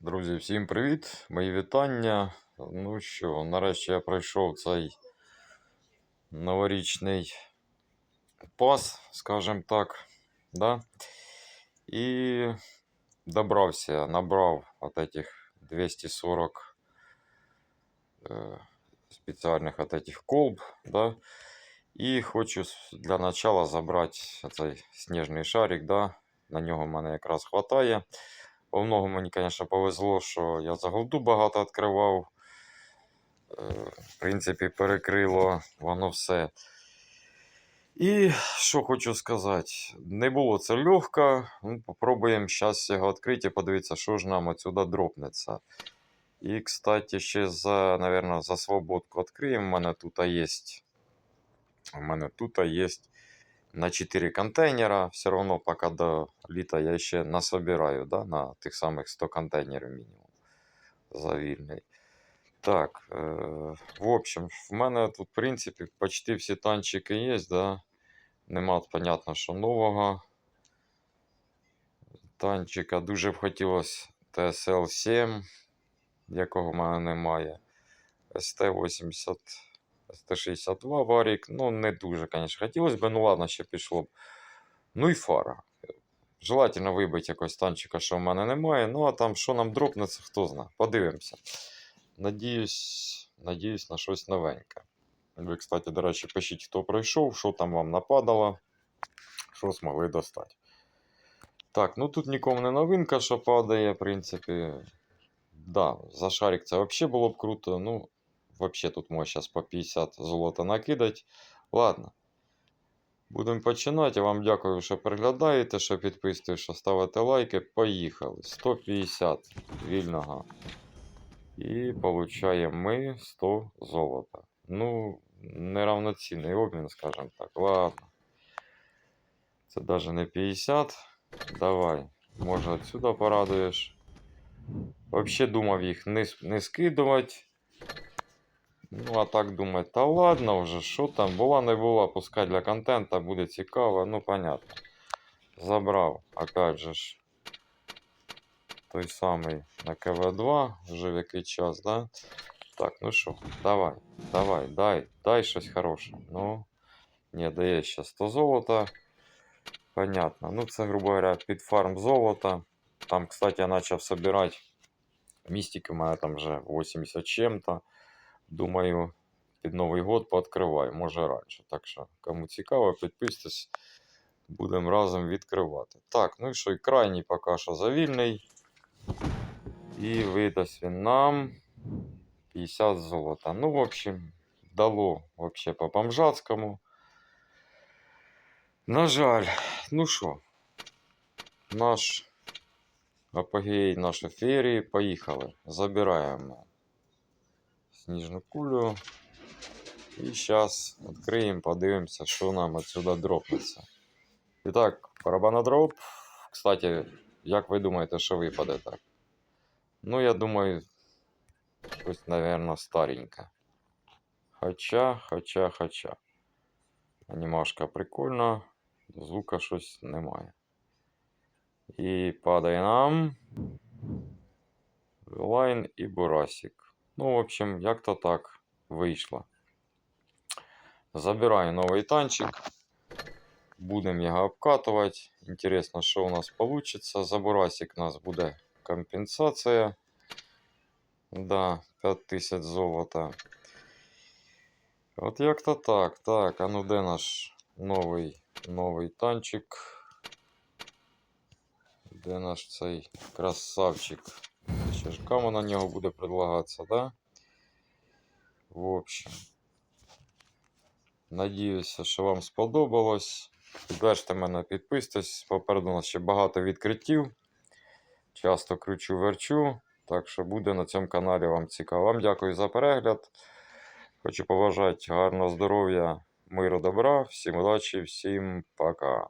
Друзі, всім привіт! Мої вітання. Ну що, нарешті я пройшов цей новорічний пас, скажімо так. Да? І добрався, набрав от этих 240 э, спеціальних от этих колб. Да? І хочу с- для начала забрати цей сніжний шарик. Да? На нього в мене якраз хватає. По многу мені, звісно, повезло, що я за голду багато відкривав. Е, В принципі, перекрило воно все. І що хочу сказати, не було це легко. Ну, попробуємо зараз його відкрити і подивитися, що ж нам отсюда дропнеться. І, кстати, ще за, наверное, за свободку відкриємо. У мене тут є. У мене тут є на 4 контейнера. Все равно пока до літа я ще насобираю, да, на тих самих 100 контейнерів мінімум. За вільний. Так, е, в общем, в мене тут, в принципі, почти всі танчики є, да. Нема, понятно, що нового танчика. Дуже б хотілося TSL-7, якого в мене немає. ST-80, ST-62 варік. Ну, не дуже, звісно, хотілося б, ну ладно, ще пішло б. Ну і фара. Желательно вибити якогось танчика, що в мене немає. Ну, а там що нам дропнеться, хто знає. Подивимося. Надіюсь, надіюсь на щось новеньке. Ви, кстати, до речі, пишіть, хто пройшов, що там вам нападало, що змогли достати. Так, ну тут нікому не новинка, що падає, в принципі. Да, за шарик це взагалі було б круто. Ну, взагалі тут можна зараз по 50 золота накидати. Ладно. Будемо починати. Я вам дякую, що переглядаєте, що підписуєте, що ставите лайки. Поїхали. 150 вільного. І получаємо ми 100 золота. Ну, неравноцінний обмін, скажімо так. Ладно. Це навіть не 50. Давай. Може отсюда порадуєш. Вообще думав їх не, не скидувати. Ну, а так думаю, та ладно вже, що там, була не була, пускай для контента буде цікаво, ну понятно. Забрав, опять же ж, той самий на КВ2, вже в який час, да? Так, ну що, давай, давай, дай, дай щось хороше. Ну, не, дає ще 100 золота. Понятно. Ну, це, грубо говоря, під фарм золота. Там, кстати, я почав собирати містики, у мене там вже 80 чим-то. Думаю, під Новий год пооткриваю, може раніше. Так що, кому цікаво, підписуйтесь, будемо разом відкривати. Так, ну і що, і крайній поки що завільний. І видасть він нам 50 золота. Ну, в общем, дало вообще по бомжацькому. На жаль, ну що, наш апогей нашої феєрії, поїхали. Забираємо сніжну кулю. І зараз відкриємо, подивимося, що нам отсюда дропнеться. І так, барабанодроп. Кстати, як ви думаєте, що випаде так? Ну, я думаю, щось, наверное, стареньке. Хоча, хоча, хоча. Анімашка прикольна, звука щось немає. І падає нам. Лайн і Бурасик. Ну, в общем, як-то так вийшло. Забираю новий танчик. Будемо його обкатувати. Інтересно, що у нас вийде. За Бурасик у нас буде компенсація. Да, 5000 золота. От як-то так. Так, а ну де наш новий, новий танчик? Де наш цей красавчик? Ще ж кому на нього буде предлагатися, да? В общем. Надіюся, що вам сподобалось. Підтверджте мене, підписуйтесь. Попереду у нас ще багато відкриттів. Часто кручу верчу. Так що буде на цьому каналі вам цікаво. Вам дякую за перегляд. Хочу побажати гарного здоров'я, миру, добра. Всім удачі, всім пока.